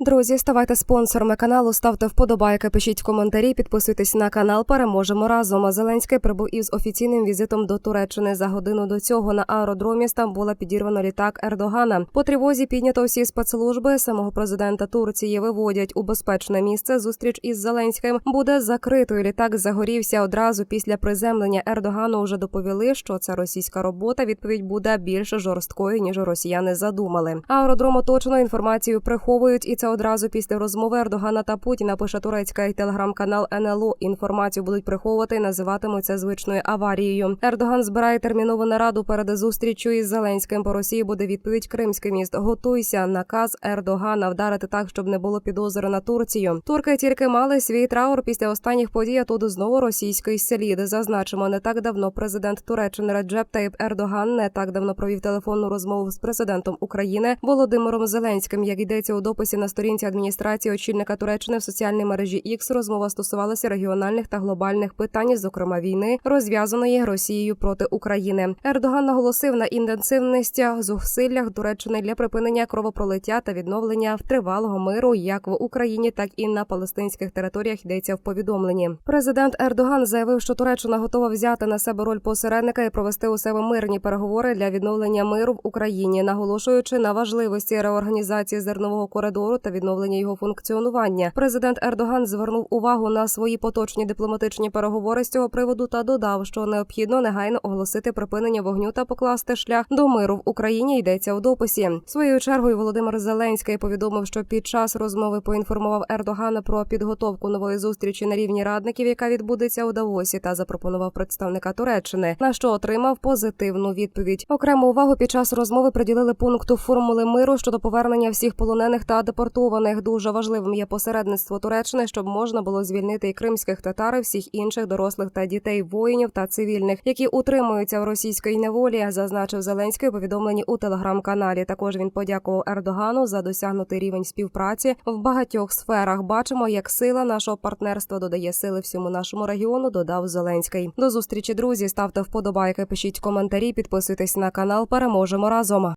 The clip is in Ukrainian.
Друзі, ставайте спонсорами каналу, ставте вподобайки, пишіть коментарі, підписуйтесь на канал. Переможемо разом. Зеленський прибув із офіційним візитом до Туреччини. За годину до цього на аеродромі Стамбула підірвано літак Ердогана. По тривозі піднято всі спецслужби. Самого президента Турції виводять у безпечне місце. Зустріч із Зеленським буде закритою. Літак загорівся одразу після приземлення Ердогану. Уже доповіли, що це російська робота. Відповідь буде більш жорсткою ніж росіяни задумали. Аеродром оточено інформацію приховують, і це одразу після розмови Ердогана та Путіна. Пише турецький телеграм-канал НЛО. Інформацію будуть приховувати і називатимуть це звичною аварією. Ердоган збирає термінову нараду перед зустрічю із Зеленським. По Росії буде відповідь Кримський міст. Готуйся. Наказ Ердогана вдарити так, щоб не було підозри на Турцію. Турки тільки мали свій траур після останніх подій. а Тут знову російський слід. Зазначимо, не так давно президент Туреччини Реджеп Таїп Ердоган не так давно провів телефонну розмову з президентом України Володимиром Зеленським. Як йдеться у дописі на сторінці адміністрації очільника Туреччини в соціальній мережі X, розмова стосувалася регіональних та глобальних питань, зокрема війни, розв'язаної Росією проти України. Ердоган наголосив на інтенсивності зусиллях Туреччини для припинення кровопролиття та відновлення тривалого миру як в Україні, так і на палестинських територіях. Йдеться в повідомленні. Президент Ердоган заявив, що Туреччина готова взяти на себе роль посередника і провести у себе мирні переговори для відновлення миру в Україні, наголошуючи на важливості реорганізації зернового коридору та відновлення його функціонування. Президент Ердоган звернув увагу на свої поточні дипломатичні переговори з цього приводу та додав, що необхідно негайно оголосити припинення вогню та покласти шлях до миру в Україні. Йдеться у дописі. Своєю чергою Володимир Зеленський повідомив, що під час розмови поінформував Ердогана про підготовку нової зустрічі на рівні радників, яка відбудеться у Давосі, та запропонував представника Туреччини, на що отримав позитивну відповідь. Окрему увагу під час розмови приділили пункту формули миру щодо повернення всіх полонених та депортованих. Дуже важливим є посередництво Туреччини, щоб можна було звільнити і кримських татар, і всіх інших дорослих та дітей, воїнів та цивільних, які утримуються в російській неволі, зазначив Зеленський у повідомленні у телеграм-каналі. Також він подякував Ердогану за досягнутий рівень співпраці в багатьох сферах. Бачимо, як сила нашого партнерства додає сили всьому нашому регіону. Додав Зеленський. До зустрічі, друзі. Ставте вподобайки, пишіть коментарі, підписуйтесь на канал. Переможемо разом.